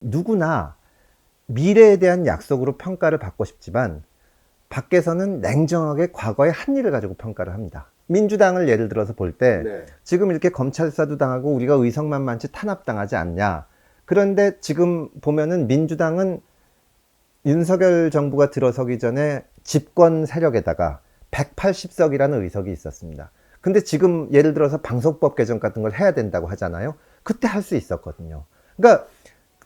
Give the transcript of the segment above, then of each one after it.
누구나 미래에 대한 약속으로 평가를 받고 싶지만 밖에서는 냉정하게 과거의 한 일을 가지고 평가를 합니다. 민주당을 예를 들어서 볼때 네. 지금 이렇게 검찰 수사도 당하고 우리가 의성만만치 탄압당하지 않냐. 그런데 지금 보면은 민주당은 윤석열 정부가 들어서기 전에 집권 세력에다가 180석이라는 의석이 있었습니다. 근데 지금 예를 들어서 방송법 개정 같은 걸 해야 된다고 하잖아요. 그때 할 수 있었거든요. 그러니까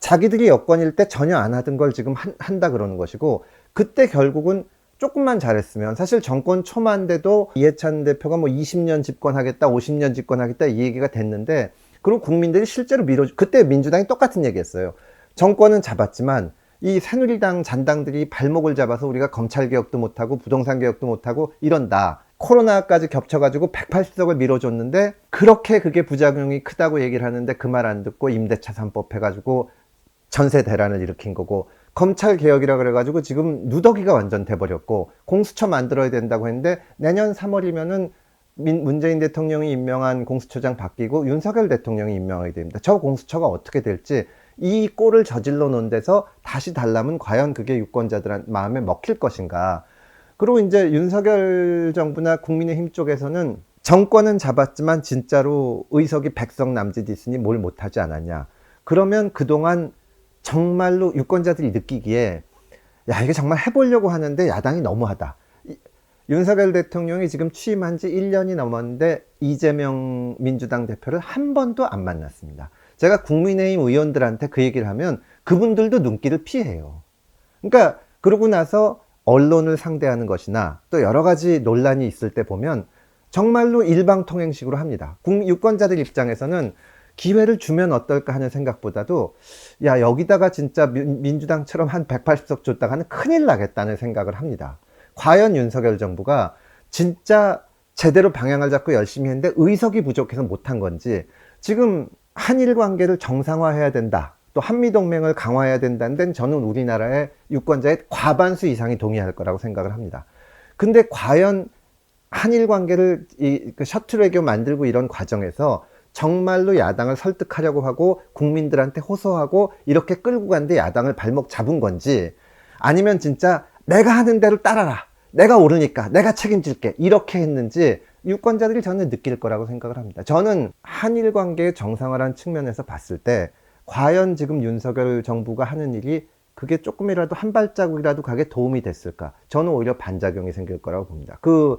자기들이 여권일 때 전혀 안 하던 걸 지금 한, 한다 그러는 것이고 그때 결국은 조금만 잘했으면 사실 정권 초만데도 이해찬 대표가 뭐 20년 집권하겠다, 50년 집권하겠다 이 얘기가 됐는데 그리고 국민들이 실제로 밀어 그때 민주당이 똑같은 얘기했어요. 정권은 잡았지만 이 새누리당 잔당들이 발목을 잡아서 우리가 검찰 개혁도 못하고 부동산 개혁도 못하고 이런다. 코로나까지 겹쳐가지고 180석을 밀어줬는데 그렇게 그게 부작용이 크다고 얘기를 하는데 그 말 안 듣고 임대차 3법 해가지고 전세 대란을 일으킨 거고 검찰 개혁이라 그래가지고 지금 누더기가 완전 돼버렸고 공수처 만들어야 된다고 했는데 내년 3월이면은 문재인 대통령이 임명한 공수처장 바뀌고 윤석열 대통령이 임명하게 됩니다. 저 공수처가 어떻게 될지 이 꼴을 저질러 놓은 데서 다시 달라면 과연 그게 유권자들 마음에 먹힐 것인가. 그리고 이제 윤석열 정부나 국민의힘 쪽에서는 정권은 잡았지만 진짜로 의석이 백석 남짓 있으니 뭘 못하지 않았냐. 그러면 그동안 정말로 유권자들이 느끼기에 야 이게 정말 해보려고 하는데 야당이 너무하다. 이- 윤석열 대통령이 지금 취임한 지 1년이 넘었는데 이재명 민주당 대표를 한 번도 안 만났습니다. 제가 국민의힘 의원들한테 그 얘기를 하면 그분들도 눈길을 피해요. 그러니까 그러고 나서 언론을 상대하는 것이나 또 여러 가지 논란이 있을 때 보면 정말로 일방통행식으로 합니다. 국- 유권자들 입장에서는 기회를 주면 어떨까 하는 생각보다도 야 여기다가 진짜 민- 민주당처럼 한 180석 줬다가는 큰일 나겠다는 생각을 합니다. 과연 윤석열 정부가 진짜 제대로 방향을 잡고 열심히 했는데 의석이 부족해서 못한 건지 지금 한일 관계를 정상화해야 된다. 또 한미동맹을 강화해야 된다는 데는 저는 우리나라의 유권자의 과반수 이상이 동의할 거라고 생각을 합니다. 근데 과연 한일 관계를 이그 셔틀 외교 만들고 이런 과정에서 정말로 야당을 설득하려고 하고 국민들한테 호소하고 이렇게 끌고 간데 야당을 발목 잡은 건지 아니면 진짜 내가 하는 대로 따라라. 내가 오르니까 내가 책임질게. 이렇게 했는지 유권자들이 저는 느낄 거라고 생각을 합니다. 저는 한일 관계의 정상화라는 측면에서 봤을 때 과연 지금 윤석열 정부가 하는 일이 그게 조금이라도 한 발자국이라도 가게 도움이 됐을까? 저는 오히려 반작용이 생길 거라고 봅니다. 그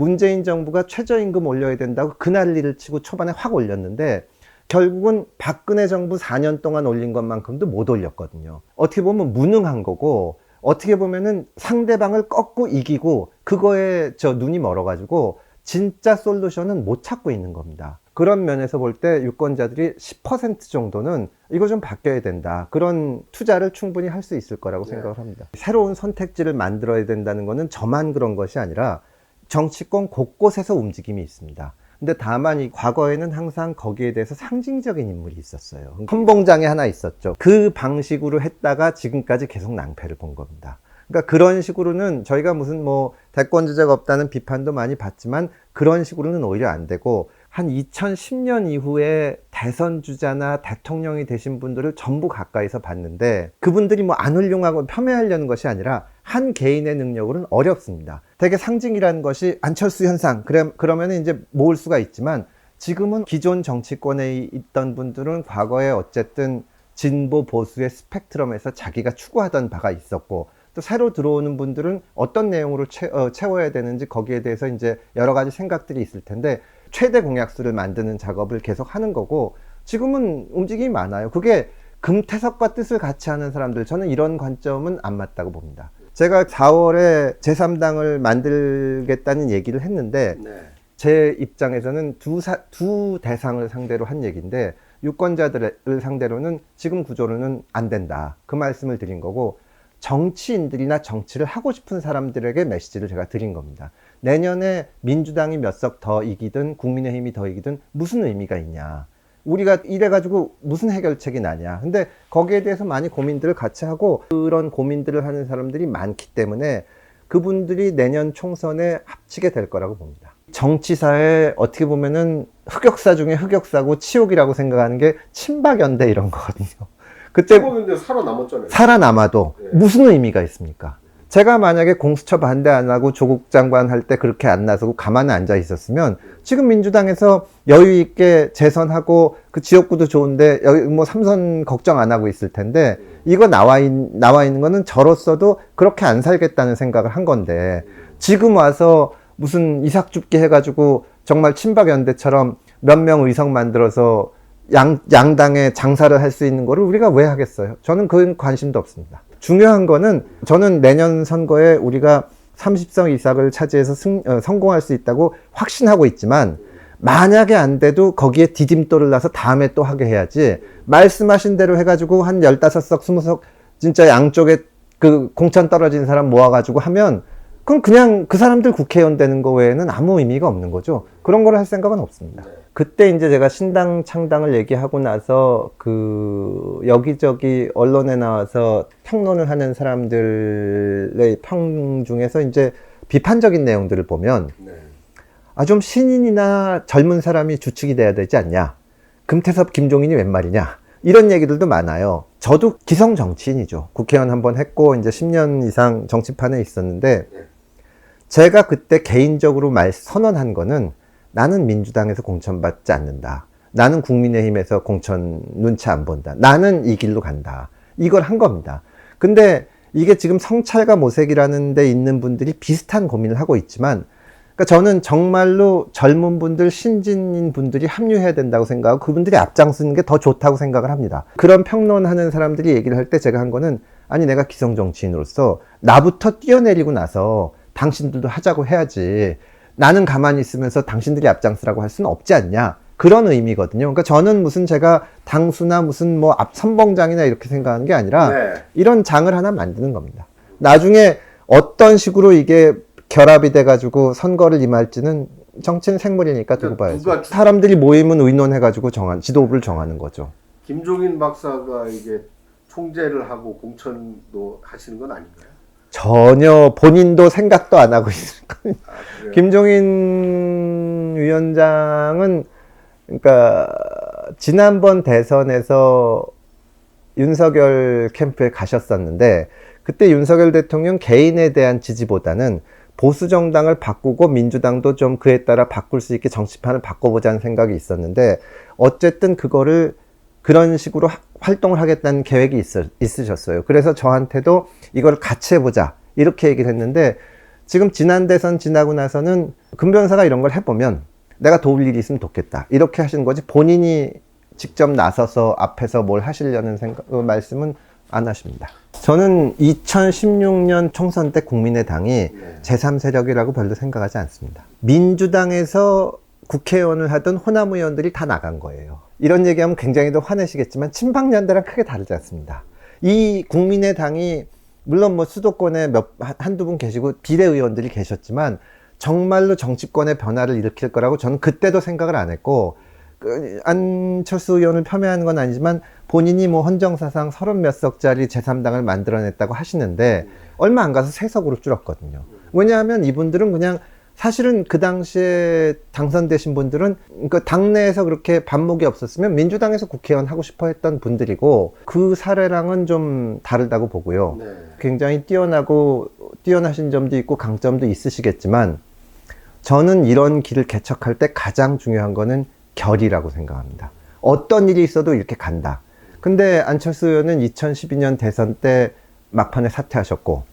문재인 정부가 최저임금 올려야 된다고 그 난리를 치고 초반에 확 올렸는데 결국은 박근혜 정부 4년 동안 올린 것만큼도 못 올렸거든요. 어떻게 보면 무능한 거고 어떻게 보면은 상대방을 꺾고 이기고 그거에 저 눈이 멀어가지고 진짜 솔루션은 못 찾고 있는 겁니다. 그런 면에서 볼 때 유권자들이 10% 정도는 이거 좀 바뀌어야 된다. 그런 투자를 충분히 할 수 있을 거라고 네. 생각을 합니다. 새로운 선택지를 만들어야 된다는 것은 저만 그런 것이 아니라 정치권 곳곳에서 움직임이 있습니다. 근데 다만 이 과거에는 항상 거기에 대해서 상징적인 인물이 있었어요. 헌봉장에 하나 있었죠. 그 방식으로 했다가 지금까지 계속 낭패를 본 겁니다. 그러니까 그런 식으로는 저희가 무슨 뭐 대권 주자가 없다는 비판도 많이 받지만 그런 식으로는 오히려 안 되고 한 2010년 이후에 대선 주자나 대통령이 되신 분들을 전부 가까이서 봤는데 그분들이 뭐 안 훌륭하고 폄훼하려는 것이 아니라 한 개인의 능력으로는 어렵습니다. 되게 상징이라는 것이 안철수 현상 그래 그러면 이제 모을 수가 있지만 지금은 기존 정치권에 있던 분들은 과거에 어쨌든 진보 보수의 스펙트럼에서 자기가 추구하던 바가 있었고 또 새로 들어오는 분들은 어떤 내용으로 채, 어, 채워야 되는지 거기에 대해서 이제 여러 가지 생각들이 있을 텐데 최대 공약수를 만드는 작업을 계속 하는 거고 지금은 움직임이 많아요. 그게 금태섭과 뜻을 같이 하는 사람들 저는 이런 관점은 안 맞다고 봅니다. 제가 4월에 제3당을 만들겠다는 얘기를 했는데 네. 제 입장에서는 두, 사, 두 대상을 상대로 한 얘기인데 유권자들을 상대로는 지금 구조로는 안 된다. 그 말씀을 드린 거고 정치인들이나 정치를 하고 싶은 사람들에게 메시지를 제가 드린 겁니다. 내년에 민주당이 몇 석 더 이기든 국민의힘이 더 이기든 무슨 의미가 있냐. 우리가 이래가지고 무슨 해결책이 나냐. 근데 거기에 대해서 많이 고민들을 같이 하고 그런 고민들을 하는 사람들이 많기 때문에 그분들이 내년 총선에 합치게 될 거라고 봅니다. 정치사에 어떻게 보면은 흑역사 중에 흑역사고 치욕이라고 생각하는 게 친박연대 이런 거거든요. 그때 살아남았잖아요. 살아남아도 네. 무슨 의미가 있습니까? 제가 만약에 공수처 반대 안 하고 조국 장관 할 때 그렇게 안 나서고 가만히 앉아 있었으면 지금 민주당에서 여유 있게 재선하고 그 지역구도 좋은데 여기 뭐 삼선 걱정 안 하고 있을 텐데 이거 나와 있, 나와 있는 거는 저로서도 그렇게 안 살겠다는 생각을 한 건데 지금 와서 무슨 이삭 줍기 해가지고 정말 친박 연대처럼 몇 명 의석 만들어서 양, 양당에 장사를 할 수 있는 거를 우리가 왜 하겠어요? 저는 그건 관심도 없습니다. 중요한 거는 저는 내년 선거에 우리가 30석 이상을 차지해서 승, 어, 성공할 수 있다고 확신하고 있지만 만약에 안 돼도 거기에 디딤돌을 놔서 다음에 또 하게 해야지 말씀하신 대로 해가지고 한 15석, 20석 진짜 양쪽에 그 공천 떨어진 사람 모아가지고 하면 그럼 그냥 그 사람들 국회의원 되는 거 외에는 아무 의미가 없는 거죠. 그런 걸할 생각은 없습니다. 그때 이제 제가 신당 창당을 얘기하고 나서 그 여기저기 언론에 나와서 평론을 하는 사람들의 평 중에서 이제 비판적인 내용들을 보면 네. 아좀 신인이나 젊은 사람이 주축이 돼야 되지 않냐. 금태섭, 김종인이 웬 말이냐. 이런 얘기들도 많아요. 저도 기성 정치인이죠. 국회의원 한 번 했고 이제 10년 이상 정치판에 있었는데 제가 그때 개인적으로 말 선언한 거는 나는 민주당에서 공천 받지 않는다. 나는 국민의힘에서 공천 눈치 안 본다. 나는 이 길로 간다. 이걸 한 겁니다. 근데 이게 지금 성찰과 모색이라는 데 있는 분들이 비슷한 고민을 하고 있지만 그러니까 저는 정말로 젊은 분들, 신진인 분들이 합류해야 된다고 생각하고 그분들이 앞장서는 게 더 좋다고 생각을 합니다. 그런 평론하는 사람들이 얘기를 할 때 제가 한 거는 아니 내가 기성 정치인으로서 나부터 뛰어내리고 나서 당신들도 하자고 해야지. 나는 가만히 있으면서 당신들이 앞장서라고 할 수는 없지 않냐. 그런 의미거든요. 그러니까 저는 무슨 제가 당수나 무슨 뭐 앞 선봉장이나 이렇게 생각하는 게 아니라 네. 이런 장을 하나 만드는 겁니다. 나중에 어떤 식으로 이게 결합이 돼가지고 선거를 임할지는 정치는 생물이니까 두고 그러니까 봐야죠. 누가 주- 사람들이 모이면 의논해가지고 정한 지도부를 정하는 거죠. 김종인 박사가 이게 총재를 하고 공천도 하시는 건 아닌가요? 전혀 본인도 생각도 안 하고 있을 거예요. 아? 김종인 위원장은 그러니까 지난번 대선에서 윤석열 캠프에 가셨었는데 그때 윤석열 대통령 개인에 대한 지지보다는 보수 정당을 바꾸고 민주당도 좀 그에 따라 바꿀 수 있게 정치판을 바꿔보자는 생각이 있었는데 어쨌든 그거를 그런 식으로 하- 활동을 하겠다는 계획이 있, 있으셨어요. 그래서 저한테도 이걸 같이 해보자 이렇게 얘기를 했는데 지금 지난 대선 지나고 나서는 금 변호사가 이런 걸 해보면 내가 도울 일이 있으면 돕겠다 이렇게 하시는 거지 본인이 직접 나서서 앞에서 뭘 하시려는 생각 어, 말씀은 안 하십니다. 저는 2016년 총선 때 국민의당이 네. 제3세력이라고 별로 생각하지 않습니다. 민주당에서 국회의원을 하던 호남 의원들이 다 나간 거예요. 이런 얘기하면 굉장히 더 화내시겠지만 친박연대랑 크게 다르지 않습니다. 이 국민의당이 물론 뭐 수도권에 몇 한- 한두 분 계시고 비례의원들이 계셨지만 정말로 정치권의 변화를 일으킬 거라고 저는 그때도 생각을 안 했고 그 안철수 의원을 폄훼하는 건 아니지만 본인이 뭐 헌정사상 서른 몇 석짜리 제3당을 만들어냈다고 하시는데 얼마 안 가서 세 석으로 줄었거든요. 왜냐하면 이분들은 그냥 사실은 그 당시에 당선되신 분들은 그 당내에서 그렇게 반목이 없었으면 민주당에서 국회의원 하고 싶어 했던 분들이고 그 사례랑은 좀 다르다고 보고요. 네. 굉장히 뛰어나고 뛰어나신 점도 있고 강점도 있으시겠지만 저는 이런 길을 개척할 때 가장 중요한 거는 결이라고 생각합니다. 어떤 일이 있어도 이렇게 간다. 근데 안철수 의원은 2012년 대선 때 막판에 사퇴하셨고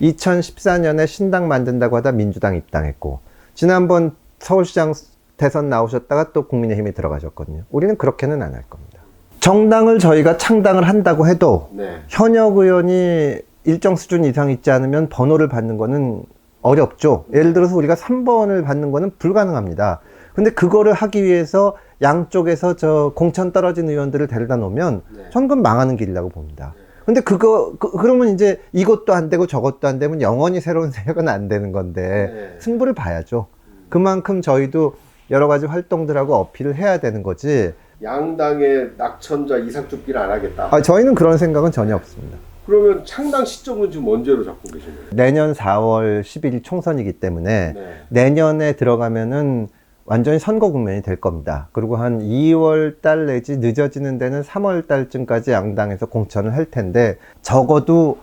2014년에 신당 만든다고 하다 민주당 입당했고 지난번 서울시장 대선 나오셨다가 또 국민의힘에 들어가셨거든요. 우리는 그렇게는 안 할 겁니다. 정당을 저희가 창당을 한다고 해도 네. 현역 의원이 일정 수준 이상 있지 않으면 번호를 받는 거는 어렵죠. 예를 들어서 우리가 3번을 받는 거는 불가능합니다. 근데 그거를 하기 위해서 양쪽에서 저 공천 떨어진 의원들을 데려다 놓으면 네. 전 그건 망하는 길이라고 봅니다. 근데 그거, 그, 그러면 이제 이것도 안 되고 저것도 안 되면 영원히 새로운 세력은 안 되는 건데 네. 승부를 봐야죠. 그만큼 저희도 여러 가지 활동들하고 어필을 해야 되는 거지. 양당의 낙천자 이삭줍기를 안 하겠다. 아, 저희는 그런 생각은 전혀 없습니다. 그러면 창당 시점은 지금 언제로 잡고 계신 거예요? 내년 4월 11일 총선이기 때문에 네. 내년에 들어가면은 완전히 선거 국면이 될 겁니다. 그리고 한 2월 달 내지 늦어지는 데는 3월 달쯤까지 양당에서 공천을 할 텐데 적어도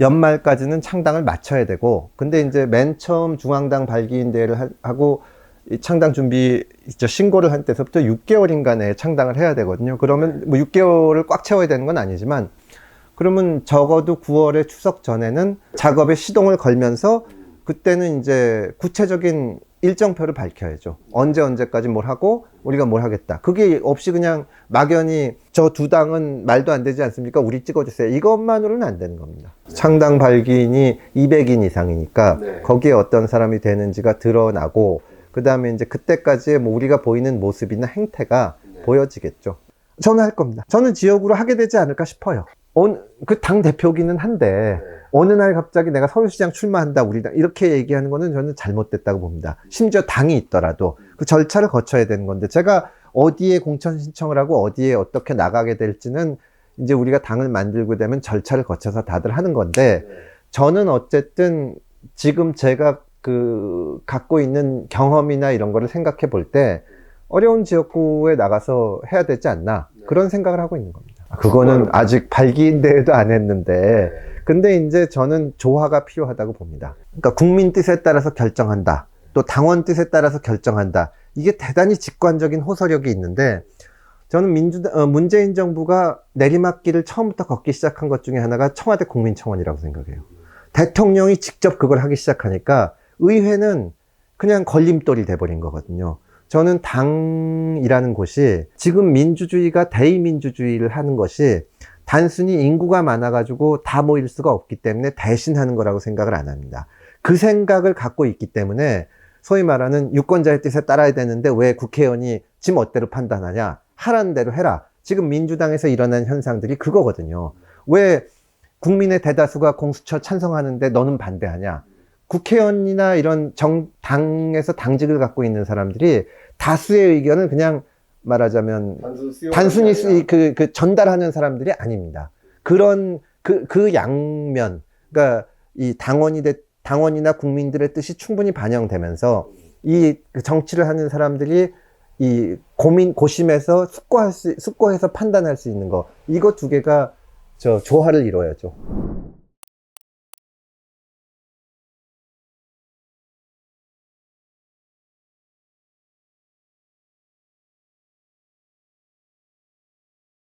연말까지는 창당을 마쳐야 되고 근데 이제 맨 처음 중앙당 발기인 대회를 하- 하고 이 창당 준비 저 신고를 한 때서부터 6개월인가 내에 창당을 해야 되거든요. 그러면 뭐 6개월을 꽉 채워야 되는 건 아니지만 그러면 적어도 9월에 추석 전에는 작업에 시동을 걸면서 그때는 이제 구체적인 일정표를 밝혀야죠. 언제 언제까지 뭘 하고 우리가 뭘 하겠다. 그게 없이 그냥 막연히 저 두 당은 말도 안 되지 않습니까? 우리 찍어주세요. 이것만으로는 안 되는 겁니다. 창당 발기인이 200인 이상이니까 네. 거기에 어떤 사람이 되는지가 드러나고 그 다음에 이제 그때까지 뭐 우리가 보이는 모습이나 행태가 네. 보여지겠죠. 저는 할 겁니다. 저는 지역으로 하게 되지 않을까 싶어요. 그 당 대표기는 한데 네. 어느 날 갑자기 내가 서울시장 출마한다 우리 당 이렇게 얘기하는 거는 저는 잘못됐다고 봅니다. 심지어 당이 있더라도 그 절차를 거쳐야 되는 건데 제가 어디에 공천 신청을 하고 어디에 어떻게 나가게 될지는 이제 우리가 당을 만들고 되면 절차를 거쳐서 다들 하는 건데 네. 저는 어쨌든 지금 제가 그 갖고 있는 경험이나 이런 거를 생각해 볼 때 어려운 지역구에 나가서 해야 되지 않나 네. 그런 생각을 하고 있는 겁니다. 그거는 아직 발기인 대회도 안 했는데 네. 근데 이제 저는 조화가 필요하다고 봅니다. 그러니까 국민 뜻에 따라서 결정한다. 또 당원 뜻에 따라서 결정한다. 이게 대단히 직관적인 호소력이 있는데 저는 민주당, 어, 문재인 정부가 내리막길을 처음부터 걷기 시작한 것 중에 하나가 청와대 국민청원이라고 생각해요. 대통령이 직접 그걸 하기 시작하니까 의회는 그냥 걸림돌이 돼버린 거거든요. 저는 당이라는 곳이 지금 민주주의가 대의민주주의를 하는 것이 단순히 인구가 많아가지고 다 모일 수가 없기 때문에 대신하는 거라고 생각을 안 합니다. 그 생각을 갖고 있기 때문에 소위 말하는 유권자의 뜻에 따라야 되는데 왜 국회의원이 지 멋대로 판단하냐? 하라는 대로 해라. 지금 민주당에서 일어난 현상들이 그거거든요. 왜 국민의 대다수가 공수처 찬성하는데 너는 반대하냐? 국회의원이나 이런 정, 당에서 당직을 갖고 있는 사람들이 다수의 의견을 그냥 말하자면 단순 단순히 수- 그, 그 전달하는 사람들이 아닙니다. 그런 그, 그 양면, 그러니까 이 당원이 돼- 당원이나 국민들의 뜻이 충분히 반영되면서 이그 정치를 하는 사람들이 이 고민 고심해서 숙고할 수 숙고해서 판단할 수 있는 거 이거 두 개가 저 조화를 이뤄야죠.